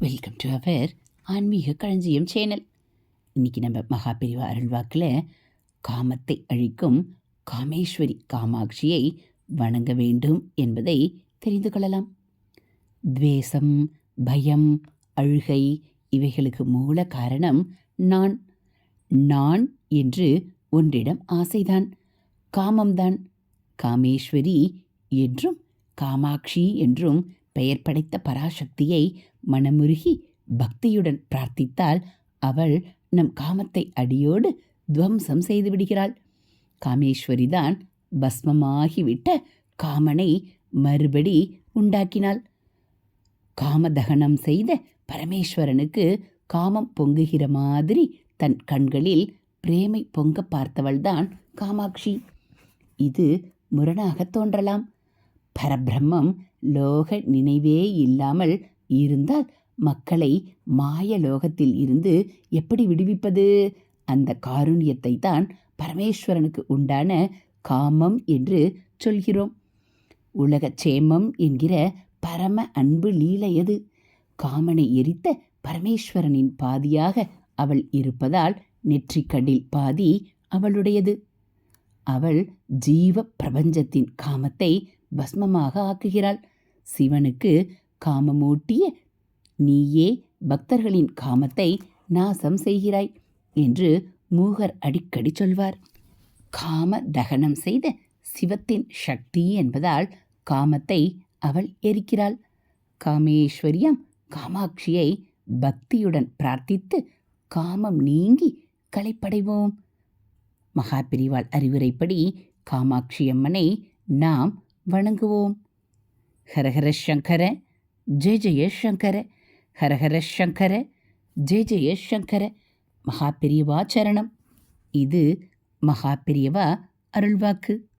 Welcome to our ஆன்மீக களஞ்சியம் channel. இன்னைக்கு நம்ம மகாபிரிவா அருள்வாக்கில் காமத்தை அழிக்கும் காமேஸ்வரி காமாட்சியை வணங்க வேண்டும் என்பதை தெரிந்து கொள்ளலாம். துவேஷம் பயம் அழுகை இவைகளுக்கு மூல காரணம் நான். நான் என்று ஒன்றிடம் ஆசைதான். காமம்தான். காமேஸ்வரி என்றும் காமாட்சி என்றும் பெயர் படைத்த பராசக்தியை மனமுருகி பக்தியுடன் பிரார்த்தித்தால் அவள் நம் காமத்தை அடியோடு துவம்சம் செய்து விடுகிறாள். காமேஸ்வரிதான் பஸ்மமாகிவிட்ட காமனை மறுபடி உண்டாக்கினாள். காமதகனம் செய்த பரமேஸ்வரனுக்கு காமம் பொங்குகிற மாதிரி தன் கண்களில் பிரேமை பொங்க பார்த்தவள்தான் காமாட்சி. இது முரணாக தோன்றலாம். பரபிரம்மம் லோக நினைவே இல்லாமல் இருந்தால் மக்களை மாய லோகத்தில் இருந்து எப்படி விடுவிப்பது? அந்த காருண்யத்தை தான் பரமேஸ்வரனுக்கு உண்டான காமம் என்று சொல்கிறோம். உலக சேமம் என்கிற பரம அன்பு லீலையது காமனை எரித்த பரமேஸ்வரனின் பாதியாக அவள் இருப்பதால் நெற்றிக்கடில் பாதி அவளுடையது. அவள் ஜீவ பிரபஞ்சத்தின் காமத்தை பஸ்மமாக ஆக்குகிறாள். சிவனுக்கு காமமூட்டிய நீயே பக்தர்களின் காமத்தை நாசம் செய்கிறாய் என்று மூகர் அடிக்கடி சொல்வார். காம தகனம் செய்த சிவத்தின் சக்தி என்பதால் காமத்தை அவள் எரிக்கிறாள். காமேஸ்வரியம் காமாட்சியை பக்தியுடன் பிரார்த்தித்து காமம் நீங்கி களைப்படைவோம். மகாபிரிவாள் அறிவுரைப்படி காமாட்சி அம்மனை நாம் வணங்குவோம். ஹரஹர சங்கர ஜெய ஜெய சங்கர ஹரஹர சங்கர ஜெய ஜெய சங்கர மகாபிரியவா சரணம். இது மகாபிரியவா அருள்வாக்கு.